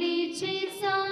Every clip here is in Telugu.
离去走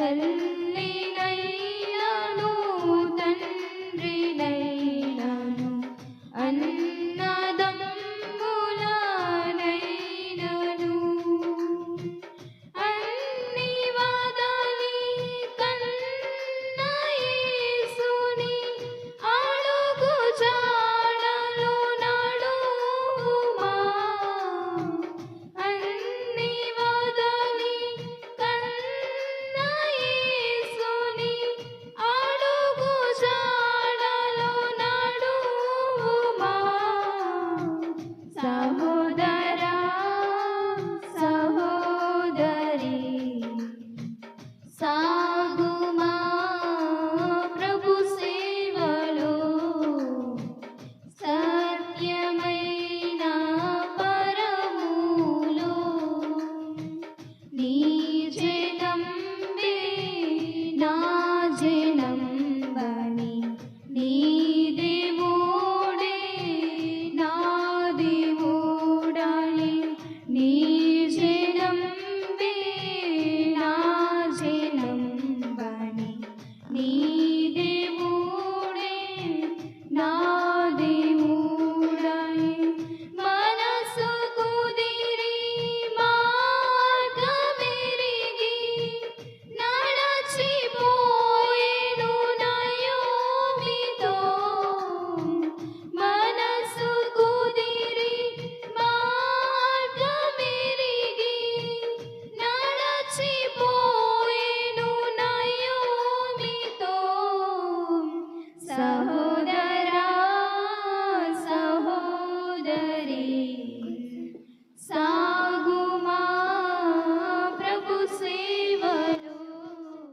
Sarı సాగుమా ప్రభు సేవలో సత్యమైన పరములో నీ చేతంబే నా Hare